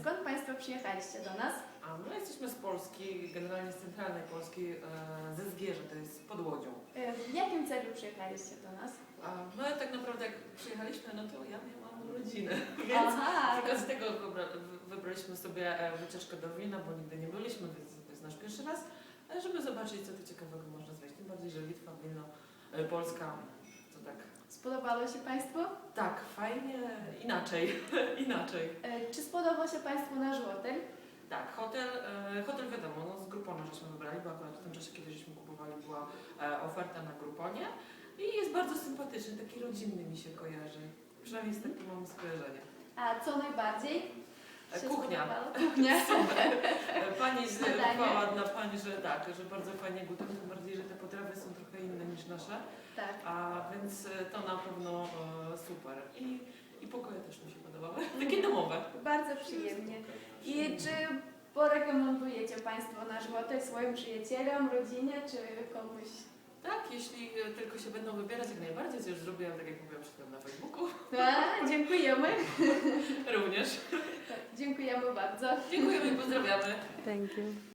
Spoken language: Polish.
skąd Państwo przyjechaliście do nas? A my jesteśmy z Polski, generalnie z centralnej Polski, e, ze Zgierza, to jest pod Łodzią. E, W jakim celu przyjechaliście do nas? A my tak naprawdę jak przyjechaliśmy, no to ja miałam rodzinę, więc Aha, tylko z tego wybra- wy- wybraliśmy sobie e, wycieczkę do Wilna, bo nigdy nie byliśmy, więc to jest nasz pierwszy raz, żeby zobaczyć, co tu ciekawego można znaleźć. Tym bardziej, że Litwa, Wilno, e, Polska, to tak, spodobało się Państwu? tak, inaczej, inaczej. E, Czy spodobał się Państwu nasz hotel? Tak, hotel, e, hotel wiadomo, no z Groupona żeśmy wybrali, bo akurat w tym czasie, kiedy żeśmy kupowali, była e, oferta na Grouponie i jest bardzo sympatyczny, taki rodzinny mi się kojarzy. Przynajmniej z takim mam skojarzenie. A co najbardziej? Kuchnia. Kuchnia. Pani z- chwała dla Pani, że tak, że bardzo fajnie gotuje, tym bardziej, że te potrawy są trochę inne niż nasze, Tak. a więc to na pewno e, super. I, I pokoje też mi się podobały, takie domowe. Bardzo przyjemnie. I czy porekomendujecie Państwo nasz hotel swoim przyjacielom, rodzinie, czy komuś? Tak, jeśli e, tylko się będą wybierać, jak najbardziej, co już zrobiłam, tak jak mówiłam przed chwilą na Facebooku, A, dziękujemy. również. Tak, dziękujemy bardzo. Dziękujemy i pozdrawiamy. Thank you.